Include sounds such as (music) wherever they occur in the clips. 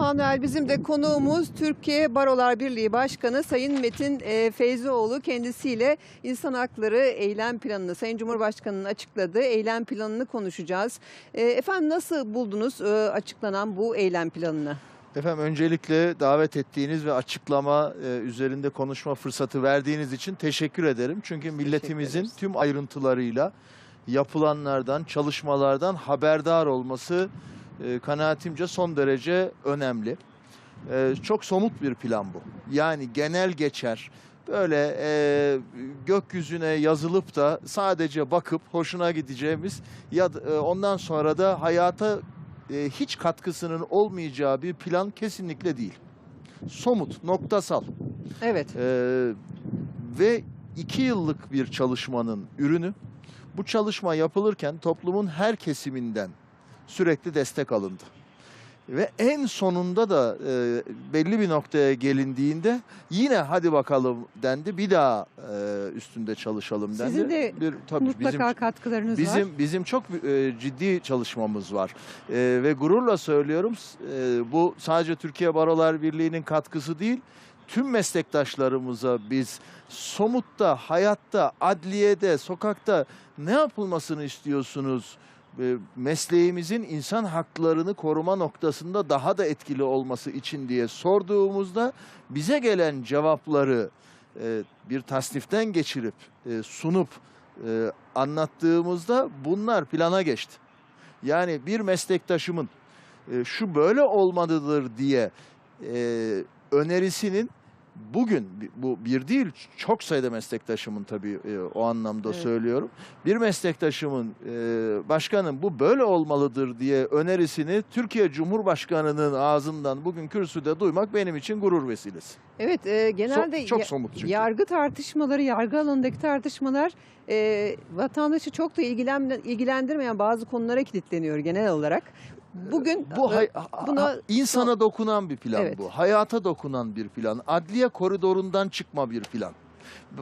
Panuel bizim de konuğumuz Türkiye Barolar Birliği Başkanı Sayın Metin e, Feyzioğlu kendisiyle insan hakları eylem planını Sayın Cumhurbaşkanı'nın açıkladığı eylem planını konuşacağız. E, efendim nasıl buldunuz e, açıklanan bu eylem planını? Efendim öncelikle davet ettiğiniz ve açıklama e, üzerinde konuşma fırsatı verdiğiniz için teşekkür ederim. Çünkü milletimizin tüm ayrıntılarıyla yapılanlardan, çalışmalardan haberdar olması e, kanaatimce son derece önemli. E, çok somut bir plan bu. Yani genel geçer böyle e, gökyüzüne yazılıp da sadece bakıp hoşuna gideceğimiz ya e, ondan sonra da hayata e, hiç katkısının olmayacağı bir plan kesinlikle değil. Somut, noktasal Evet. E, ve iki yıllık bir çalışmanın ürünü. Bu çalışma yapılırken toplumun her kesiminden sürekli destek alındı. Ve en sonunda da e, belli bir noktaya gelindiğinde yine hadi bakalım dendi. Bir daha e, üstünde çalışalım dendi. Sizin de bir tabii Mutlaka bizim katkılarınız var. Bizim bizim çok e, ciddi çalışmamız var E, ve gururla söylüyorum e, bu sadece Türkiye Barolar Birliği'nin katkısı değil tüm meslektaşlarımıza biz somutta hayatta adliyede sokakta ne yapılmasını istiyorsunuz mesleğimizin insan haklarını koruma noktasında daha da etkili olması için diye sorduğumuzda bize gelen cevapları e, bir tasniften geçirip e, sunup e, anlattığımızda bunlar plana geçti. Yani bir meslektaşımın e, şu böyle olmalıdır diye e, önerisinin bugün bu bir değil çok sayıda meslektaşımın tabii e, o anlamda Evet. söylüyorum. Bir meslektaşımın e, başkanın bu böyle olmalıdır diye önerisini Türkiye Cumhurbaşkanı'nın ağzından bugün kürsüde duymak benim için gurur vesilesi. Evet e, genelde So- çok somut çünkü. yargı tartışmaları, yargı alanındaki tartışmalar e, vatandaşı çok da ilgilen, ilgilendirmeyen bazı konulara kilitleniyor genel olarak. Bugün Bu e, hay- ha- buna insana dokunan bir plan Evet. bu. Hayata dokunan bir plan. Adliye koridorundan çıkma bir plan.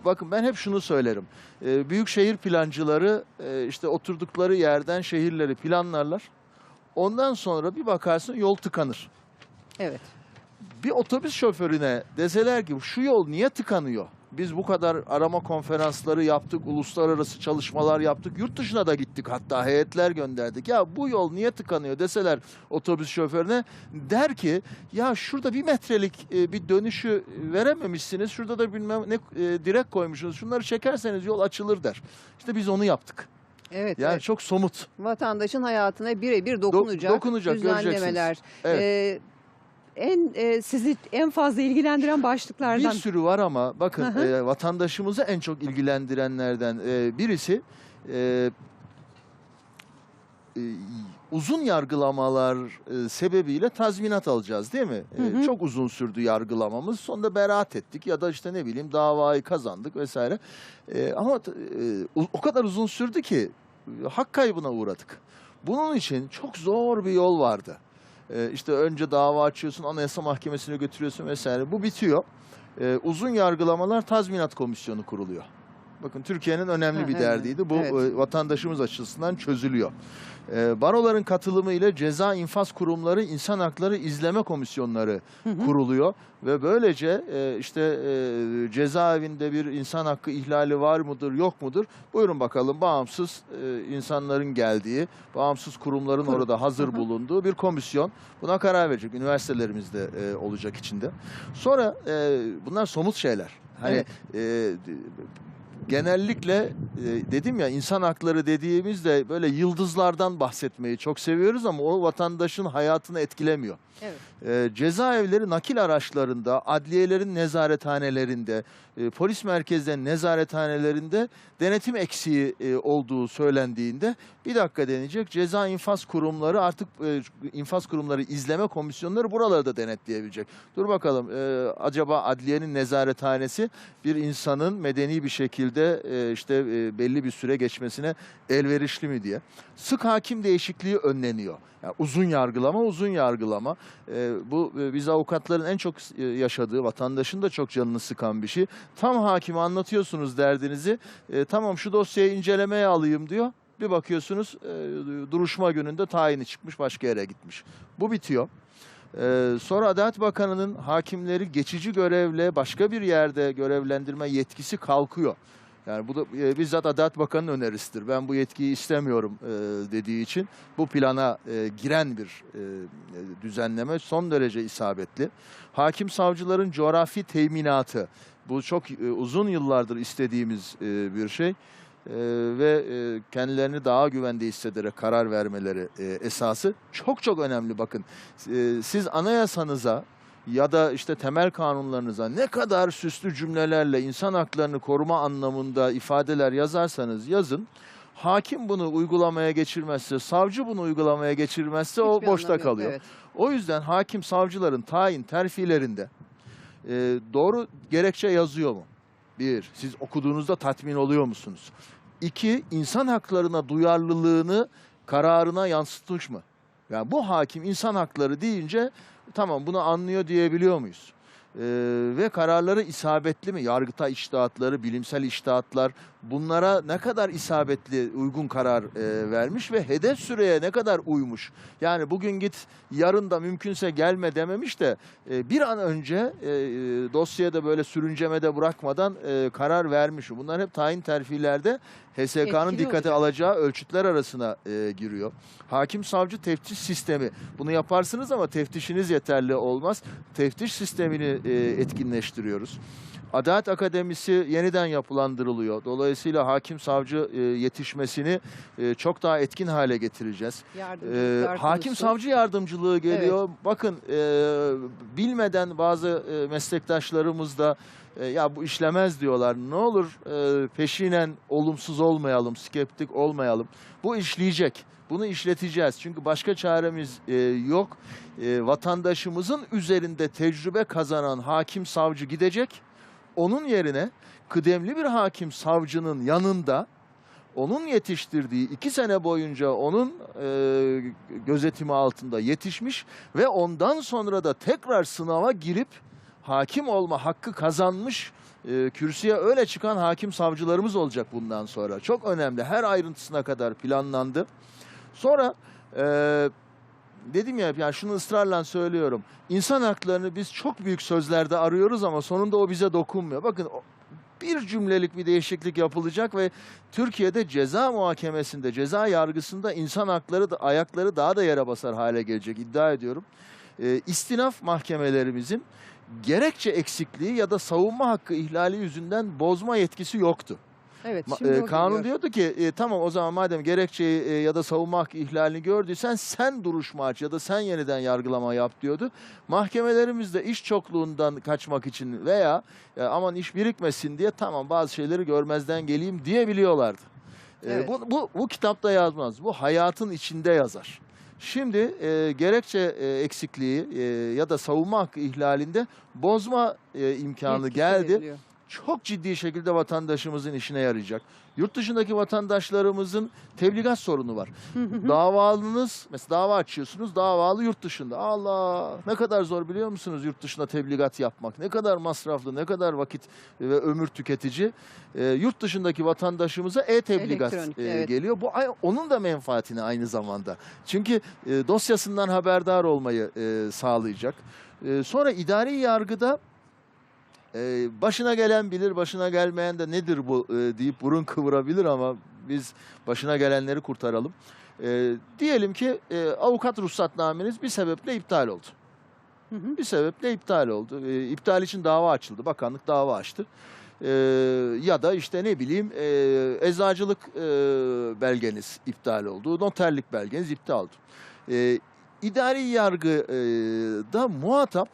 Bakın ben hep şunu söylerim. Ee, büyük şehir plancıları e, işte oturdukları yerden şehirleri planlarlar. Ondan sonra bir bakarsın yol tıkanır. evet. Bir otobüs şoförüne deseler ki şu yol niye tıkanıyor? Biz bu kadar arama konferansları yaptık, uluslararası çalışmalar yaptık, yurt dışına da gittik hatta heyetler gönderdik. Ya bu yol niye tıkanıyor deseler otobüs şoförüne der ki ya şurada bir metrelik e, bir dönüşü verememişsiniz, şurada da bilmem ne e, direk koymuşsunuz, şunları çekerseniz yol açılır der. İşte biz onu yaptık. Evet, Yani evet. çok somut. vatandaşın hayatına birebir dokunacak, dokunacak, düzenlemeler. Evet. e, en e, sizi en fazla ilgilendiren başlıklardan. Bir sürü var ama bakın e, vatandaşımızı en çok ilgilendirenlerden e, birisi e, e, uzun yargılamalar e, sebebiyle tazminat alacağız değil mi? E, Hı hı. çok uzun sürdü yargılamamız. Sonunda beraat ettik ya da işte ne bileyim davayı kazandık vesaire. E, ama e, o- o kadar uzun sürdü ki e, hak kaybına uğradık. Bunun için çok zor bir yol vardı. E, işte önce dava açıyorsun, anayasa mahkemesine götürüyorsun vesaire. Bu bitiyor. E, uzun yargılamalar tazminat komisyonu kuruluyor. Bakın Türkiye'nin önemli Ha, bir evet, derdiydi. Bu evet. e, vatandaşımız açısından çözülüyor. E, baroların katılımı ile ceza infaz kurumları, insan hakları izleme komisyonları Hı hı. kuruluyor ve böylece e, işte e, cezaevinde bir insan hakkı ihlali var mıdır, yok mudur? Buyurun bakalım bağımsız e, insanların geldiği, bağımsız kurumların Kurum. orada hazır Hı hı. bulunduğu bir komisyon buna karar verecek. Üniversitelerimizde e, olacak içinde. Sonra e, bunlar somut şeyler. Hani e, d- genellikle e, dedim ya insan hakları dediğimizde böyle yıldızlardan bahsetmeyi çok seviyoruz ama o vatandaşın hayatını etkilemiyor. Evet. E, cezaevleri nakil araçlarında, adliyelerin nezarethanelerinde, e, polis merkezlerinin nezarethanelerinde denetim eksiği e, olduğu söylendiğinde bir dakika denecek. Ceza infaz kurumları artık e, infaz kurumları izleme komisyonları buraları da denetleyebilecek. Dur bakalım acaba adliyenin nezarethanesi bir insanın medeni bir şekilde işte belli bir süre geçmesine elverişli mi diye. Sık hakim değişikliği önleniyor. Yani uzun yargılama, uzun yargılama. Bu biz avukatların en çok yaşadığı, vatandaşın da çok canını sıkan bir şey. Tam hakime anlatıyorsunuz derdinizi. E, tamam şu dosyayı incelemeye alayım diyor. Bir bakıyorsunuz e, duruşma gününde tayini çıkmış başka yere gitmiş. Bu bitiyor. Ee, sonra Adalet Bakanı'nın hakimleri geçici görevle başka bir yerde görevlendirme yetkisi kalkıyor. Yani bu da e, bizzat Adalet Bakanı'nın önerisidir. Ben bu yetkiyi istemiyorum e, dediği için bu plana e, giren bir e, düzenleme son derece isabetli. Hakim savcıların coğrafi teminatı bu çok e, uzun yıllardır istediğimiz e, bir şey. E, ve e, kendilerini daha güvende hissederek karar vermeleri e, esası çok çok önemli bakın. E, siz anayasanıza ya da işte temel kanunlarınıza ne kadar süslü cümlelerle insan haklarını koruma anlamında ifadeler yazarsanız yazın. Hakim bunu uygulamaya geçirmezse, savcı bunu uygulamaya geçirmezse o Hiçbir boşta anlamı yok, kalıyor. evet. O yüzden hakim savcıların tayin terfilerinde e, doğru gerekçe yazıyor mu? Bir, siz okuduğunuzda tatmin oluyor musunuz? İki, insan haklarına duyarlılığını kararına yansıtmış mı? Yani bu hakim insan hakları deyince tamam bunu anlıyor diyebiliyor muyuz? Ee, ve kararları isabetli mi? Yargıta içtihatları, bilimsel içtihatlar bunlara ne kadar isabetli, uygun karar e, vermiş ve hedef süreye ne kadar uymuş? Yani bugün git, yarın da mümkünse gelme dememiş de e, bir an önce e, e, dosyada böyle sürüncemede bırakmadan e, karar vermiş. Bunlar hep tayin terfilerde HSK'nın dikkate olacak. alacağı ölçütler arasına e, giriyor. Hakim savcı teftiş sistemi. Bunu yaparsınız ama teftişiniz yeterli olmaz. Teftiş sistemini e, etkinleştiriyoruz. Adalet Akademisi yeniden yapılandırılıyor. Dolayısıyla hakim savcı e, yetişmesini e, çok daha etkin hale getireceğiz. Yardımcılıklar hakim savcı yardımcılığı geliyor. Bakın e, bilmeden bazı e, meslektaşlarımız da e, ya bu işlemez diyorlar. Ne olur e, peşinen olumsuz olmayalım, skeptik olmayalım. Bu işleyecek. Bunu işleteceğiz. Çünkü başka çaremiz e, yok. E, vatandaşımızın üzerinde tecrübe kazanan hakim savcı gidecek. Onun yerine kıdemli bir hakim savcının yanında onun yetiştirdiği iki sene boyunca onun e, gözetimi altında yetişmiş ve ondan sonra da tekrar sınava girip hakim olma hakkı kazanmış e, kürsüye öyle çıkan hakim savcılarımız olacak bundan sonra. Çok önemli. Her ayrıntısına kadar planlandı. Sonra e, dedim ya yani şunu ısrarla söylüyorum. İnsan haklarını biz çok büyük sözlerde arıyoruz ama sonunda o bize dokunmuyor. Bakın bir cümlelik bir değişiklik yapılacak ve Türkiye'de ceza muhakemesinde, ceza yargısında insan hakları da ayakları daha da yere basar hale gelecek iddia ediyorum. Ee, istinaf mahkemelerimizin gerekçe eksikliği ya da savunma hakkı ihlali yüzünden bozma yetkisi yoktu. Evet, şimdi e, kanun geliyor. diyordu ki e, tamam o zaman madem gerekçeyi e, ya da savunma hakkı ihlalini gördüysen sen duruşma aç ya da sen yeniden yargılama yap diyordu. Mahkemelerimizde iş çokluğundan kaçmak için veya e, aman iş birikmesin diye tamam bazı şeyleri görmezden geleyim diyebiliyorlardı. E, Evet. bu, bu, bu kitapta yazmaz. Bu hayatın içinde yazar. Şimdi e, gerekçe e, eksikliği e, ya da savunma hakkı ihlalinde bozma e, imkanı Yetkisi geldi veriliyor. Çok ciddi şekilde vatandaşımızın işine yarayacak. Yurt dışındaki vatandaşlarımızın tebligat sorunu var. (laughs) Davalınız, mesela dava açıyorsunuz, davalı yurt dışında. Allah ne kadar zor biliyor musunuz yurt dışında tebligat yapmak? Ne kadar masraflı, ne kadar vakit ve ömür tüketici. Ee, yurt dışındaki vatandaşımıza e-tebligat e, evet. geliyor. Bu onun da menfaatini aynı zamanda. Çünkü e, dosyasından haberdar olmayı e, sağlayacak. E, sonra idari yargıda ee, başına gelen bilir, başına gelmeyen de nedir bu e, deyip burun kıvırabilir ama biz başına gelenleri kurtaralım. Ee, diyelim ki e, avukat ruhsatnameniz bir sebeple iptal oldu. Hı hı. Bir sebeple iptal oldu. Ee, iptal için dava açıldı. Bakanlık dava açtı. Ee, ya da işte ne bileyim e, eczacılık e, belgeniz iptal oldu. Noterlik belgeniz iptal oldu. Ee, idari yargıda muhatap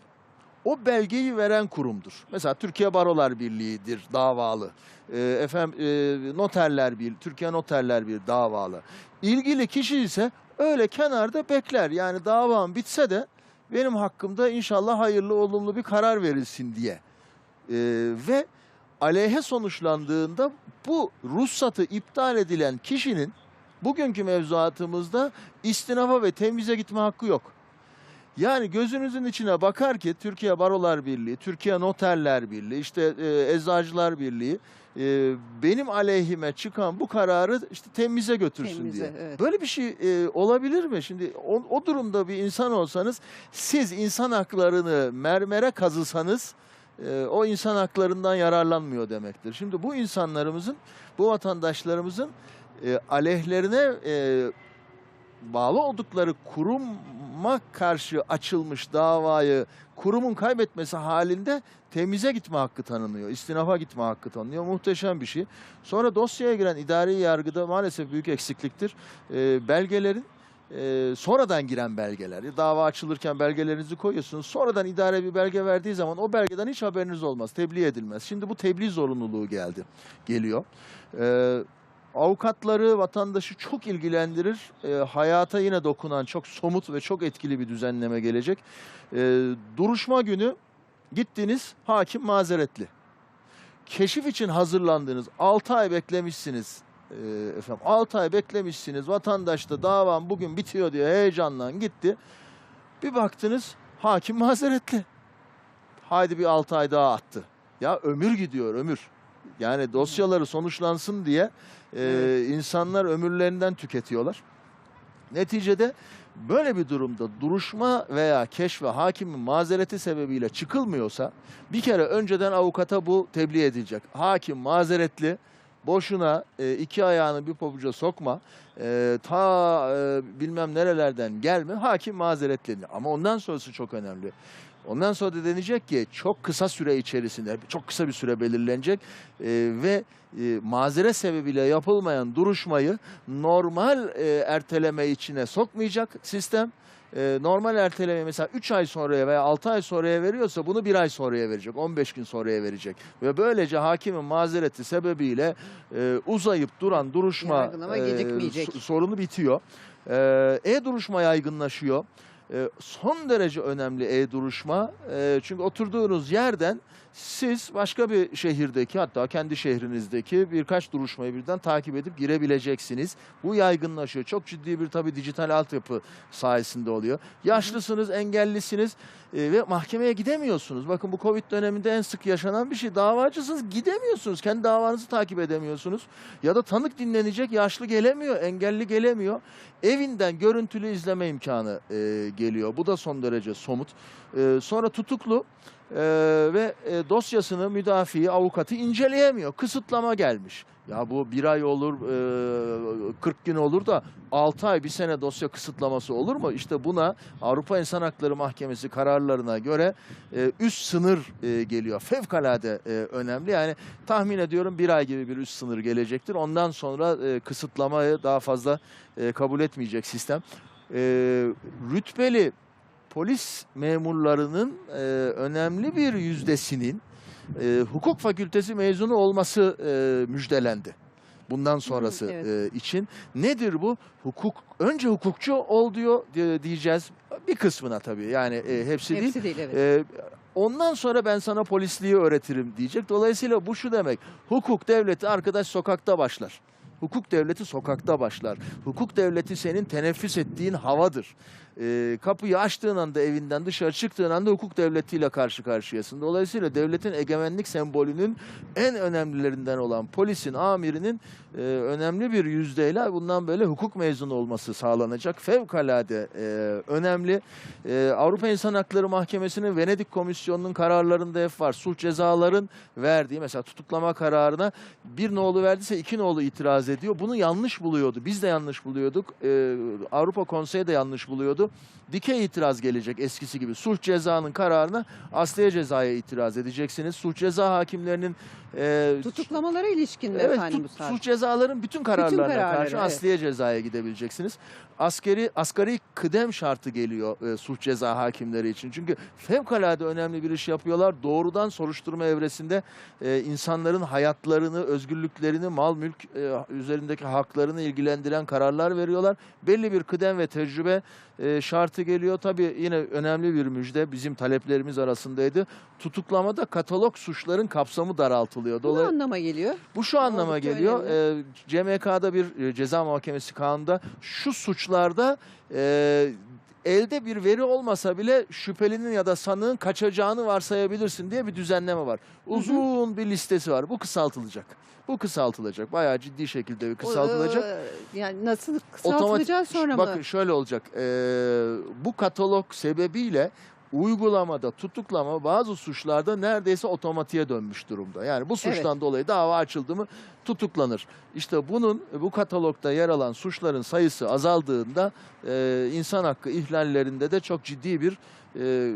o belgeyi veren kurumdur. Mesela Türkiye Barolar Birliği'dir davalı. Ee, efendim e, Noterler Birliği, Türkiye Noterler Birliği davalı. İlgili kişi ise öyle kenarda bekler. Yani davam bitse de benim hakkımda inşallah hayırlı olumlu bir karar verilsin diye. Ee, ve aleyhe sonuçlandığında bu ruhsatı iptal edilen kişinin bugünkü mevzuatımızda istinafa ve temize gitme hakkı yok. Yani gözünüzün içine bakar ki Türkiye Barolar Birliği, Türkiye Noterler Birliği, işte e, Eczacılar Birliği e, benim aleyhime çıkan bu kararı işte temize götürsün Temize, diye. evet. Böyle bir şey e, olabilir mi? Şimdi o, o durumda bir insan olsanız siz insan haklarını mermere kazısanız e, o insan haklarından yararlanmıyor demektir. Şimdi bu insanlarımızın, bu vatandaşlarımızın e, aleyhlerine e, bağlı oldukları kuruma karşı açılmış davayı kurumun kaybetmesi halinde temize gitme hakkı tanınıyor. istinafa gitme hakkı tanınıyor. Muhteşem bir şey. Sonra dosyaya giren idari yargıda maalesef büyük eksikliktir. Ee, belgelerin e, sonradan giren belgeler. Dava açılırken belgelerinizi koyuyorsunuz. Sonradan idare bir belge verdiği zaman o belgeden hiç haberiniz olmaz. Tebliğ edilmez. Şimdi bu tebliğ zorunluluğu geldi. Geliyor. Ee, avukatları, vatandaşı çok ilgilendirir. Ee, hayata yine dokunan çok somut ve çok etkili bir düzenleme gelecek. Ee, duruşma günü gittiniz, hakim mazeretli. Keşif için hazırlandınız, 6 ay beklemişsiniz. Ee, efendim 6 ay beklemişsiniz. Vatandaş da davam bugün bitiyor diye heyecanla gitti. Bir baktınız hakim mazeretli. Haydi bir 6 ay daha attı. Ya ömür gidiyor ömür. Yani dosyaları sonuçlansın diye e, Evet. insanlar ömürlerinden tüketiyorlar. Neticede böyle bir durumda duruşma veya keşfe hakimin mazereti sebebiyle çıkılmıyorsa bir kere önceden avukata bu tebliğ edilecek. Hakim mazeretli boşuna e, iki ayağını bir pabuca sokma. E, ta e, bilmem nerelerden gelme. Hakim mazeretli. Ama ondan sonrası çok önemli. Ondan sonra da denecek ki çok kısa süre içerisinde, çok kısa bir süre belirlenecek e, ve e, mazeret sebebiyle yapılmayan duruşmayı normal e, erteleme içine sokmayacak sistem. E, normal erteleme mesela 3 ay sonraya veya 6 ay sonraya veriyorsa bunu 1 ay sonraya verecek, 15 gün sonraya verecek. Ve böylece hakimin mazereti sebebiyle e, uzayıp duran duruşma so- sorunu bitiyor. E, e-duruşma yaygınlaşıyor. E, son derece önemli e-duruşma. E, çünkü oturduğunuz yerden siz başka bir şehirdeki hatta kendi şehrinizdeki birkaç duruşmayı birden takip edip girebileceksiniz. Bu yaygınlaşıyor. Çok ciddi bir tabii dijital altyapı sayesinde oluyor. Yaşlısınız, engellisiniz e, ve mahkemeye gidemiyorsunuz. Bakın bu Covid döneminde en sık yaşanan bir şey. Davacısınız gidemiyorsunuz. Kendi davanızı takip edemiyorsunuz. Ya da tanık dinlenecek yaşlı gelemiyor, engelli gelemiyor. Evinden görüntülü izleme imkanı e, geliyor. Bu da son derece somut. E, sonra tutuklu e, ve e, dosyasını müdafiği, avukatı inceleyemiyor. Kısıtlama gelmiş. Ya bu bir ay olur, e, 40 gün olur da 6 ay, bir sene dosya kısıtlaması olur mu? İşte buna Avrupa İnsan Hakları Mahkemesi kararlarına göre e, üst sınır e, geliyor. Fevkalade e, önemli. Yani tahmin ediyorum bir ay gibi bir üst sınır gelecektir. Ondan sonra e, kısıtlamayı daha fazla e, kabul etmeyecek sistem. E, rütbeli polis memurlarının e, önemli bir yüzdesinin e, hukuk fakültesi mezunu olması e, müjdelendi. Bundan sonrası evet. e, için nedir bu? Hukuk önce hukukçu ol diyor diye- diyeceğiz. Bir kısmına tabii. Yani e, hepsi, değil. Hepsi değil evet. Ee, ondan sonra ben sana polisliği öğretirim diyecek. Dolayısıyla bu şu demek. Hukuk devleti arkadaş sokakta başlar. Hukuk devleti sokakta başlar. Hukuk devleti senin teneffüs ettiğin havadır. Ee, kapıyı açtığın anda evinden dışarı çıktığın anda hukuk devletiyle karşı karşıyasın. Dolayısıyla devletin egemenlik sembolünün en önemlilerinden olan polisin, amirinin e, önemli bir yüzdeyle bundan böyle hukuk mezunu olması sağlanacak. Fevkalade e, önemli. E, Avrupa İnsan Hakları Mahkemesi'nin Venedik Komisyonu'nun kararlarında hep var. Suç cezaların verdiği mesela tutuklama kararına bir nolu verdiyse iki nolu itiraz ediyor. Bunu yanlış buluyordu. Biz de yanlış buluyorduk. E, Avrupa Konseyi de yanlış buluyordu. Dikey itiraz gelecek eskisi gibi. Suç cezanın kararına asliye cezaya itiraz edeceksiniz. Suç ceza hakimlerinin e, Tutuklamalara ilişkin mi Evet, efendim bu saat? suç cezaların bütün kararlarına kararları, karşı evet. asliye cezaya gidebileceksiniz. Askeri asgari kıdem şartı geliyor e, suç ceza hakimleri için. Çünkü fevkalade önemli bir iş yapıyorlar. Doğrudan soruşturma evresinde e, insanların hayatlarını, özgürlüklerini, mal mülk e, üzerindeki haklarını ilgilendiren kararlar veriyorlar. Belli bir kıdem ve tecrübe e, şartı geliyor. Tabii yine önemli bir müjde bizim taleplerimiz arasındaydı. Tutuklamada katalog suçların kapsamı daraltılıyor. Bu Dolay- anlama geliyor? bu şu anlama Oldukça geliyor. E, CMK'da bir e, ceza muhakemesi kanunda şu suçlarda e, elde bir veri olmasa bile şüphelinin ya da sanığın kaçacağını varsayabilirsin diye bir düzenleme var. Uzun bir listesi var. Bu kısaltılacak. Bu kısaltılacak. Bayağı ciddi şekilde bir kısaltılacak. O, e, yani nasıl Otomatik- kısaltılacağı sonra Bakın mı? şöyle olacak. Ee, bu katalog sebebiyle uygulamada tutuklama bazı suçlarda neredeyse otomatiğe dönmüş durumda. Yani bu suçtan dolayı dava açıldı mı tutuklanır. İşte bunun bu katalogda yer alan suçların sayısı azaldığında e, insan hakkı ihlallerinde de çok ciddi bir e,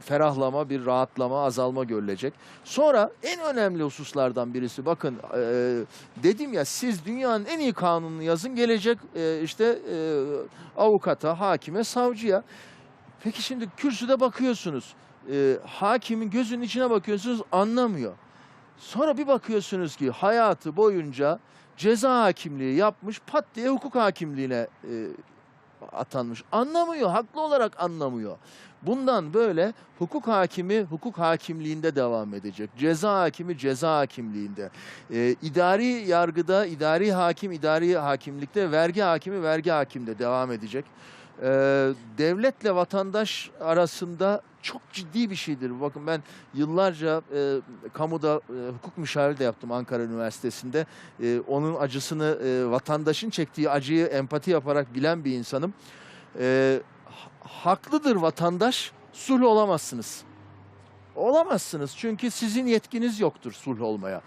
ferahlama, bir rahatlama, azalma görülecek. Sonra en önemli hususlardan birisi bakın e, dedim ya siz dünyanın en iyi kanununu yazın gelecek e, işte e, avukata, hakime, savcıya. Peki şimdi kürsüde bakıyorsunuz. e, hakimin gözünün içine bakıyorsunuz anlamıyor. Sonra bir bakıyorsunuz ki hayatı boyunca ceza hakimliği yapmış pat diye hukuk hakimliğine e, atanmış. Anlamıyor, haklı olarak anlamıyor. Bundan böyle hukuk hakimi hukuk hakimliğinde devam edecek. Ceza hakimi ceza hakimliğinde. E, idari yargıda idari hakim idari hakimlikte, vergi hakimi vergi hakimde devam edecek. E, devletle vatandaş arasında çok ciddi bir şeydir. Bakın ben yıllarca e, kamuda e, hukuk müşaviri de yaptım Ankara Üniversitesi'nde. E, onun acısını, e, vatandaşın çektiği acıyı empati yaparak bilen bir insanım. E, ha- haklıdır vatandaş, sulh olamazsınız. Olamazsınız çünkü sizin yetkiniz yoktur sulh olmaya.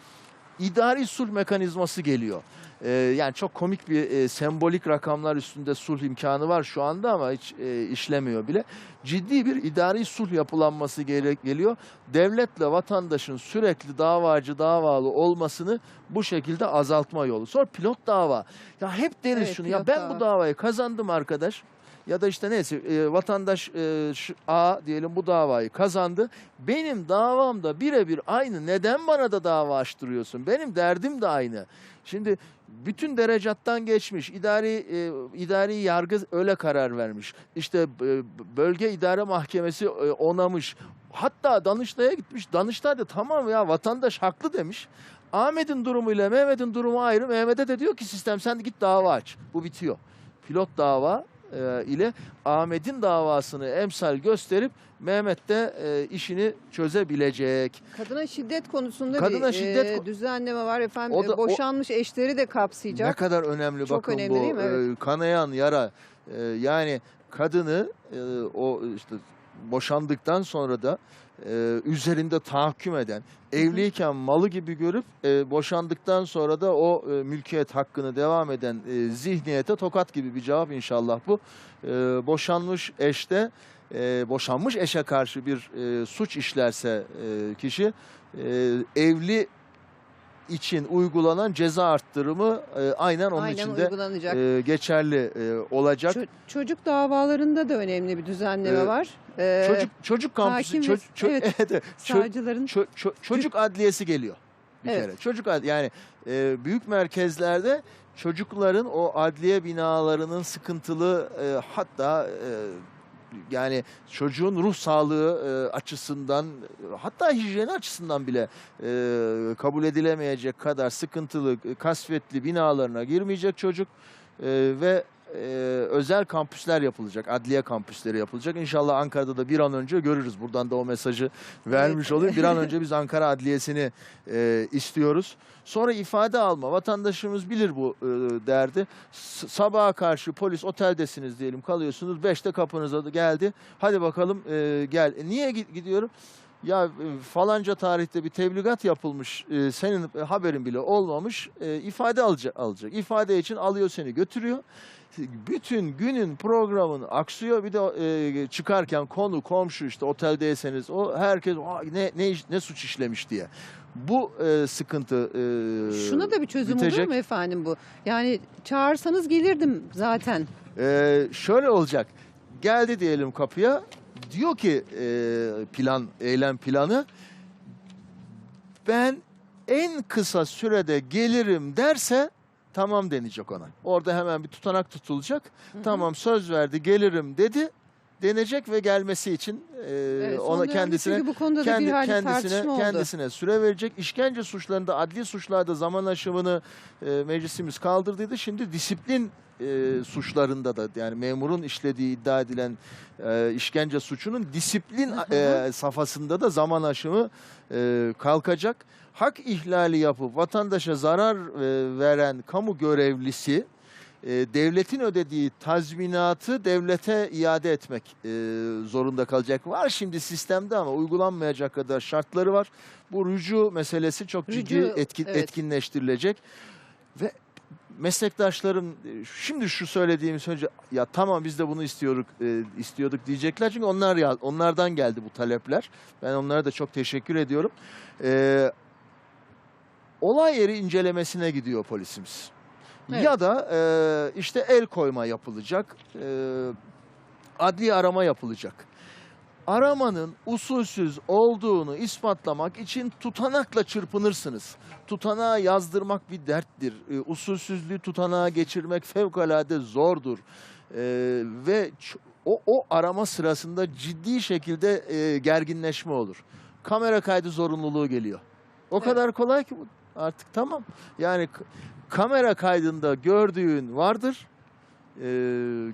İdari sulh mekanizması geliyor. Ee, yani çok komik bir e, sembolik rakamlar üstünde sulh imkanı var şu anda ama hiç e, işlemiyor bile. Ciddi bir idari sulh yapılanması gere- geliyor. Devletle vatandaşın sürekli davacı davalı olmasını bu şekilde azaltma yolu. Sonra pilot dava. Ya hep deriz Evet, şunu ya ben dava. bu davayı kazandım arkadaş. Ya da işte neyse e, vatandaş e, A diyelim bu davayı kazandı. Benim davam da birebir aynı. Neden bana da dava açtırıyorsun? Benim derdim de aynı. Şimdi bütün derecattan geçmiş. İdari e, idari yargı öyle karar vermiş. İşte e, bölge idare mahkemesi e, onamış. Hatta Danıştay'a gitmiş. Danıştay da tamam ya vatandaş haklı demiş. Ahmet'in durumuyla Mehmet'in durumu ayrı. Mehmet'e de diyor ki sistem sen git dava aç. Bu bitiyor. Pilot dava e, ile Ahmet'in davasını emsal gösterip Mehmet de e, işini çözebilecek. Kadına şiddet konusunda Kadına bir şiddet e, düzenleme var efendim. O da- E, Boşanmış eşleri de kapsayacak. Ne kadar önemli Çok bakın önemli bu değil mi? Evet. e, kanayan yara. E, yani kadını e, o işte boşandıktan sonra da e, üzerinde tahakküm eden, evliyken malı gibi görüp e, boşandıktan sonra da o e, mülkiyet hakkını devam eden e, zihniyete tokat gibi bir cevap inşallah bu. E, boşanmış eşte e, boşanmış eşe karşı bir e, suç işlerse e, kişi e, evli için uygulanan ceza arttırımı e, aynen onun Aynen içinde uygulanacak. e, geçerli e, olacak. Ço- çocuk davalarında da önemli bir düzenleme Ee, var. Ee, çocuk çocuk kampüsü ço- ço- evet, (laughs) savcıların ço- ço- çocuk adliyesi geliyor bir Evet. kere. Çocuk ad- yani e, büyük merkezlerde çocukların o adliye binalarının sıkıntılı e, hatta e, yani çocuğun ruh sağlığı e, açısından hatta hijyeni açısından bile e, kabul edilemeyecek kadar sıkıntılı kasvetli binalarına girmeyecek çocuk E, ve e, özel kampüsler yapılacak. Adliye kampüsleri yapılacak. İnşallah Ankara'da da bir an önce görürüz. Buradan da o mesajı vermiş Evet. olayım. Bir an (laughs) önce biz Ankara Adliyesi'ni e, istiyoruz. Sonra ifade alma. Vatandaşımız bilir bu e, derdi. S- sabaha karşı polis oteldesiniz diyelim kalıyorsunuz. Beşte kapınıza da geldi. Hadi bakalım e, gel. E, niye gi- gidiyorum? Ya e, falanca tarihte bir tebligat yapılmış, e, senin e, haberin bile olmamış, e, ifade alacak, alacak. İfade için alıyor seni götürüyor. Bütün günün programın aksıyor. Bir de e, çıkarken konu, komşu işte oteldeyseniz o herkes "Aa, ne ne ne suç işlemiş diye. Bu e, sıkıntı e, Şuna da bir çözüm bitecek. olur mu efendim bu? Yani çağırsanız gelirdim zaten. Ee, şöyle olacak. Geldi diyelim kapıya. Diyor ki e, plan, eylem planı. Ben en kısa sürede gelirim derse tamam denecek ona. Orada hemen bir tutanak tutulacak. Tamam söz verdi gelirim dedi. Denecek ve gelmesi için e, Evet, ona kendisine bu konuda da kendi, bir hayli kendisine oldu. kendisine süre verecek. İşkence suçlarında, adli suçlarda zaman aşımını e, meclisimiz kaldırdıydı. Şimdi disiplin e, suçlarında da yani memurun işlediği iddia edilen e, işkence suçunun disiplin e, safhasında da zaman aşımı e, kalkacak. Hak ihlali yapıp vatandaşa zarar e, veren kamu görevlisi e, devletin ödediği tazminatı devlete iade etmek e, zorunda kalacak. Var şimdi sistemde ama uygulanmayacak kadar şartları var. Bu rücu meselesi çok ciddi Rücu, evet. etkinleştirilecek ve meslektaşlarım e, şimdi şu söylediğimi söyleyince ya tamam biz de bunu istiyorduk e, istiyorduk diyecekler çünkü onlar ya onlardan geldi bu talepler. Ben onlara da çok teşekkür ediyorum. E, olay yeri incelemesine gidiyor polisimiz. Evet. Ya da e, işte el koyma yapılacak, e, adli arama yapılacak. Aramanın usulsüz olduğunu ispatlamak için tutanakla çırpınırsınız. Tutanağı yazdırmak bir derttir. E, usulsüzlüğü tutanağa geçirmek fevkalade zordur. E, ve o, o arama sırasında ciddi şekilde e, gerginleşme olur. Kamera kaydı zorunluluğu geliyor. O Evet. kadar kolay ki bu artık tamam. Yani kamera kaydında gördüğün vardır, e,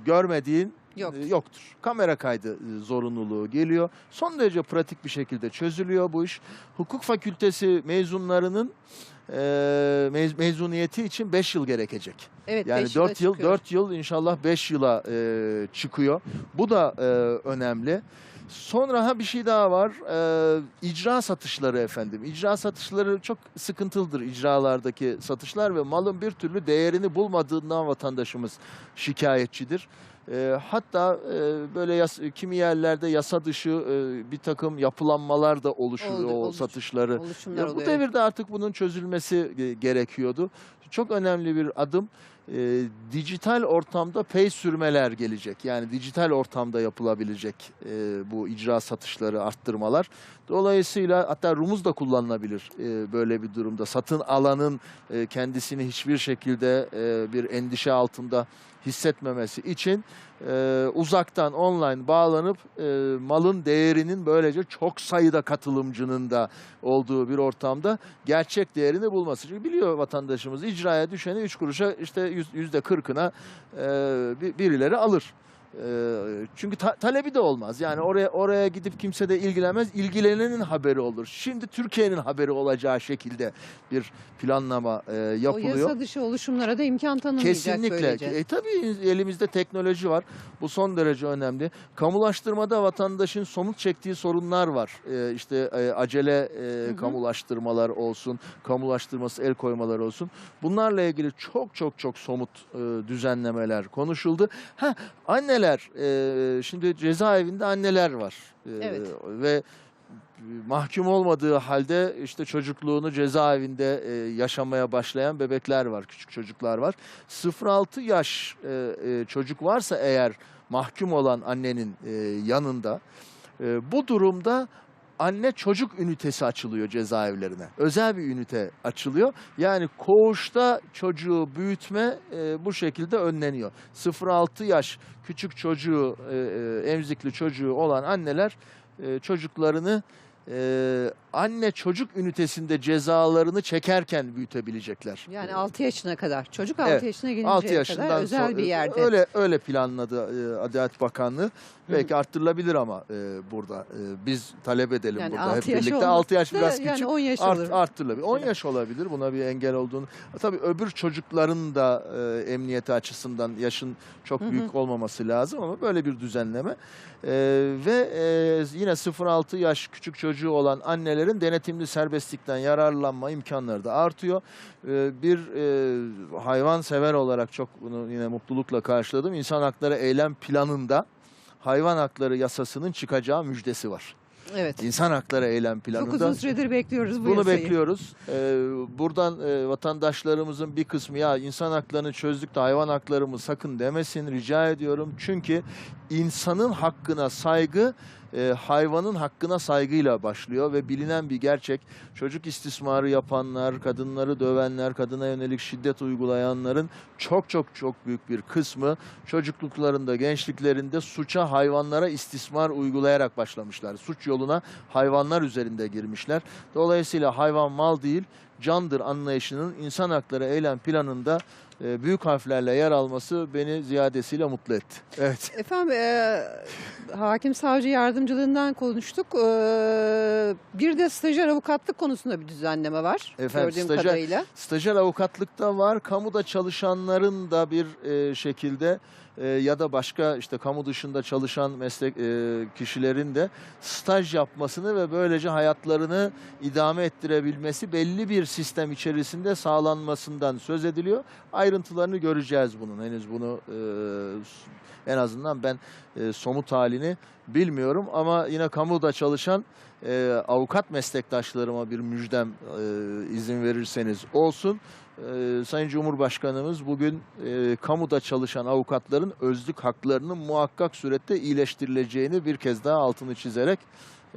görmediğin Yoktur. e, yoktur. Kamera kaydı e, zorunluluğu geliyor. Son derece pratik bir şekilde çözülüyor bu iş. Hukuk fakültesi mezunlarının e, mez- mezuniyeti için 5 yıl gerekecek. Evet, Yani beş yıla 4 yıl çıkıyor. 4 yıl inşallah 5 yıla e, çıkıyor. Bu da e, önemli. Sonra ha bir şey daha var. E, icra satışları efendim. İcra satışları çok sıkıntılıdır icralardaki satışlar ve malın bir türlü değerini bulmadığından vatandaşımız şikayetçidir. E, hatta e, böyle yas- kimi yerlerde yasa dışı e, bir takım yapılanmalar da oluşuyor Oldu- o oluş- satışları. Ya bu oluyor. devirde artık bunun çözülmesi e, gerekiyordu. Çok önemli bir adım. E, dijital ortamda pay sürmeler gelecek. Yani dijital ortamda yapılabilecek e, bu icra satışları arttırmalar. Dolayısıyla hatta rumuz da kullanılabilir e, böyle bir durumda. Satın alanın e, kendisini hiçbir şekilde e, bir endişe altında hissetmemesi için e, uzaktan online bağlanıp e, malın değerinin böylece çok sayıda katılımcının da olduğu bir ortamda gerçek değerini bulması. Çünkü biliyor vatandaşımız icraya düşeni 3 kuruşa işte yüzde kırkına bir- birileri alır. E, çünkü ta- talebi de olmaz. Yani oraya oraya gidip kimse de ilgilenmez. İlgilenenin haberi olur. Şimdi Türkiye'nin haberi olacağı şekilde bir planlama e, O yapılıyor. yasa dışı oluşumlara da imkan tanınmayacak Kesinlikle. böylece. E, tabii elimizde teknoloji var. Bu son derece önemli. Kamulaştırmada vatandaşın somut çektiği sorunlar var. E, işte e, acele e, hı. kamulaştırmalar olsun, kamulaştırması el koymalar olsun. Bunlarla ilgili çok çok çok somut e, düzenlemeler konuşuldu. Ha anneler e, şimdi cezaevinde anneler var. E, Evet. Ve mahkum olmadığı halde işte çocukluğunu cezaevinde e, yaşamaya başlayan bebekler var, küçük çocuklar var. 0-6 yaş e, e, çocuk varsa eğer mahkum olan annenin e, yanında e, bu durumda anne çocuk ünitesi açılıyor cezaevlerine. Özel bir ünite açılıyor. Yani koğuşta çocuğu büyütme e, bu şekilde önleniyor. 0-6 yaş küçük çocuğu, e, e, emzikli çocuğu olan anneler e, çocuklarını e, anne çocuk ünitesinde cezalarını çekerken büyütebilecekler. Yani E, 6 yaşına kadar. Çocuk 6 Evet, yaşına 6 gelinceye yaşından kadar özel sonra- bir yerde. Öyle öyle planladı e, Adalet Bakanlığı. Belki arttırılabilir ama e, burada e, biz talep edelim Yani burada hep birlikte. olmaz 6 yaş biraz yani küçük. 10 yaş Art, olur. arttırılabilir. 10 Mesela. yaş olabilir. Buna bir engel olduğunu. Tabii öbür çocukların da e, emniyeti açısından yaşın çok Hı hı. büyük olmaması lazım ama böyle bir düzenleme. E, ve e, yine 0-6 yaş küçük çocuğu olan annelerin denetimli serbestlikten yararlanma imkanları da artıyor. E, bir e, hayvan sever olarak çok bunu yine mutlulukla karşıladım. İnsan Hakları Eylem Planı'nda hayvan hakları yasasının çıkacağı müjdesi var. Evet. İnsan Hakları Eylem Çok Planı'nda uzun süredir bekliyoruz bu bunu yasayı. bekliyoruz. Ee, buradan e, vatandaşlarımızın bir kısmı ya insan haklarını çözdük de hayvan haklarımı sakın demesin rica ediyorum. Çünkü insanın hakkına saygı e, hayvanın hakkına saygıyla başlıyor ve bilinen bir gerçek. Çocuk istismarı yapanlar, kadınları dövenler, kadına yönelik şiddet uygulayanların çok çok çok büyük bir kısmı çocukluklarında, gençliklerinde suça hayvanlara istismar uygulayarak başlamışlar. Suç yoluna hayvanlar üzerinde girmişler. Dolayısıyla hayvan mal değil, candır anlayışının insan hakları eylem planında e, büyük harflerle yer alması beni ziyadesiyle mutlu etti. Evet. Efendim e, hakim savcı yardımcılığından konuştuk. E, bir de stajyer avukatlık konusunda bir düzenleme var. Efendim, gördüğüm stajyer- kadarıyla. Stajyer avukatlıkta var. Kamuda çalışanların da bir e, şekilde e, ya da başka işte kamu dışında çalışan meslek e, kişilerin de staj yapmasını ve böylece hayatlarını idame ettirebilmesi belli bir sistem içerisinde sağlanmasından söz ediliyor. Ayrıntılarını göreceğiz bunun. Henüz bunu e, en azından ben e, somut halini bilmiyorum ama yine kamuda çalışan e, avukat meslektaşlarıma bir müjdem e, izin verirseniz olsun. E, Sayın Cumhurbaşkanımız bugün e, kamuda çalışan avukatların özlük haklarının muhakkak surette iyileştirileceğini bir kez daha altını çizerek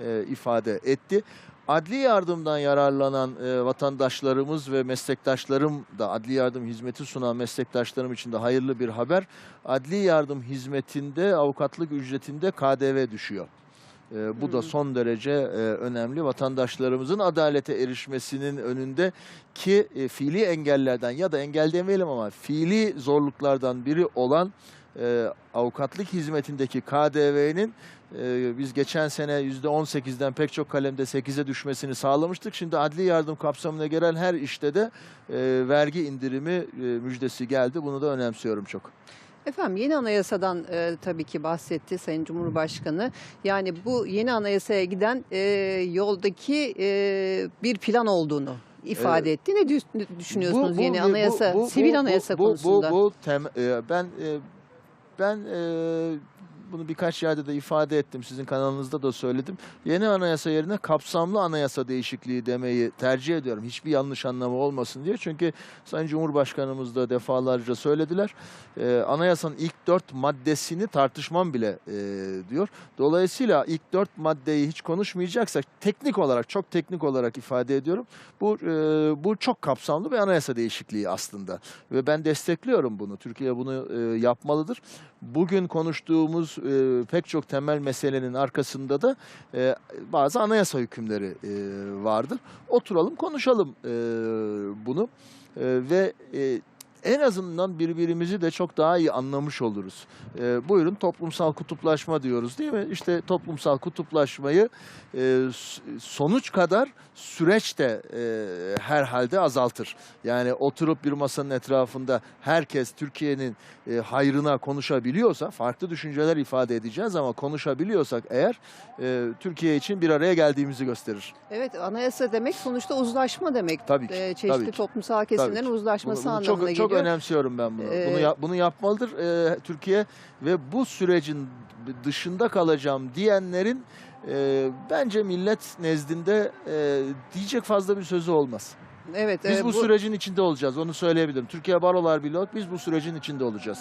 e, ifade etti. Adli yardımdan yararlanan e, vatandaşlarımız ve meslektaşlarım da adli yardım hizmeti sunan meslektaşlarım için de hayırlı bir haber. Adli yardım hizmetinde avukatlık ücretinde KDV düşüyor. E, bu da son derece e, önemli. Vatandaşlarımızın adalete erişmesinin önünde ki e, fiili engellerden ya da engel demeyelim ama fiili zorluklardan biri olan e, avukatlık hizmetindeki KDV'nin e, biz geçen sene %18'den pek çok kalemde 8'e düşmesini sağlamıştık. Şimdi adli yardım kapsamına gelen her işte de e, vergi indirimi e, müjdesi geldi. Bunu da önemsiyorum çok. Efendim yeni anayasadan e, tabii ki bahsetti Sayın Cumhurbaşkanı. Yani bu yeni anayasaya giden e, yoldaki e, bir plan olduğunu ifade etti. Ne düş- ne düşünüyorsunuz Bu- bu- yeni bu- anayasa, bu- bu- sivil bu- anayasa bu, konusunda? Bu, bu tem- e, ben e, ben e, bunu birkaç yerde de ifade ettim. Sizin kanalınızda da söyledim. Yeni anayasa yerine kapsamlı anayasa değişikliği demeyi tercih ediyorum. Hiçbir yanlış anlamı olmasın diye. Çünkü Sayın Cumhurbaşkanımız da defalarca söylediler. E, anayasanın ilk dört maddesini tartışmam bile e, diyor. Dolayısıyla ilk dört maddeyi hiç konuşmayacaksak teknik olarak çok teknik olarak ifade ediyorum. Bu e, bu çok kapsamlı bir anayasa değişikliği aslında ve ben destekliyorum bunu. Türkiye bunu e, yapmalıdır. Bugün konuştuğumuz e, pek çok temel meselenin arkasında da e, bazı anayasa hükümleri e, vardır. Oturalım konuşalım e, bunu E, ve e, en azından birbirimizi de çok daha iyi anlamış oluruz. E, buyurun toplumsal kutuplaşma diyoruz değil mi? İşte toplumsal kutuplaşmayı e, sonuç kadar süreç de e, herhalde azaltır. Yani oturup bir masanın etrafında herkes Türkiye'nin e, hayrına konuşabiliyorsa, farklı düşünceler ifade edeceğiz ama konuşabiliyorsak eğer e, Türkiye için bir araya geldiğimizi gösterir. Evet anayasa demek sonuçta uzlaşma demek. Tabii ki, E, çeşitli tabii ki. toplumsal kesimlerin Bunu, uzlaşması bunu anlamına çok, çok geliyor. önemsiyorum ben bunu. Ee, bunu, yap- bunu yapmalıdır e, Türkiye ve bu sürecin dışında kalacağım diyenlerin e, bence millet nezdinde e, diyecek fazla bir sözü olmaz. Evet, Biz e, bu, sürecin içinde olacağız. Onu söyleyebilirim. Türkiye Barolar Birliği biz bu sürecin içinde olacağız.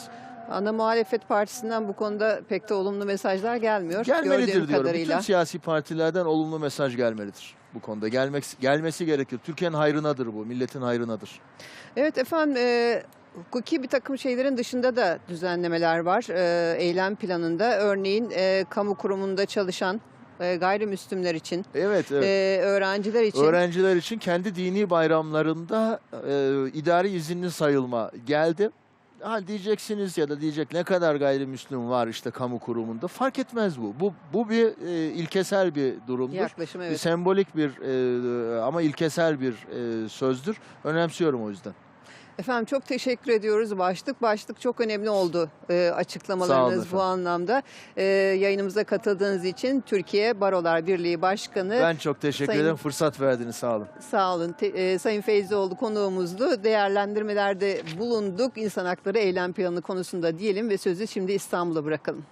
ana muhalefet partisinden bu konuda pek de olumlu mesajlar gelmiyor. Gelmelidir diyorum. kadarıyla. Bütün siyasi partilerden olumlu mesaj gelmelidir bu konuda. Gelmek gelmesi gerekir. Türkiye'nin hayrınadır bu. Milletin hayrınadır. Evet efendim e, hukuki bir takım şeylerin dışında da düzenlemeler var e, eylem planında. Örneğin e, kamu kurumunda çalışan e, gayrimüslimler için, Evet, evet. e, öğrenciler için. Öğrenciler için kendi dini bayramlarında e, idari izinli sayılma geldi. Ha diyeceksiniz ya da diyecek ne kadar gayrimüslim var işte kamu kurumunda fark etmez bu. Bu bu bir e, ilkesel bir durumdur. Yaklaşım Bir evet. sembolik bir e, ama ilkesel bir e, sözdür. Önemsiyorum o yüzden. Efendim çok teşekkür ediyoruz. Başlık başlık çok önemli oldu e, açıklamalarınız bu anlamda. E, yayınımıza katıldığınız için Türkiye Barolar Birliği Başkanı Ben çok teşekkür Sayın- ederim. Fırsat verdiniz. Sağ olun. Sağ olun. Te- e, Sayın Feyzioğlu konuğumuzdu. Değerlendirmelerde bulunduk. İnsan hakları eylem planı konusunda diyelim ve sözü şimdi İstanbul'a bırakalım.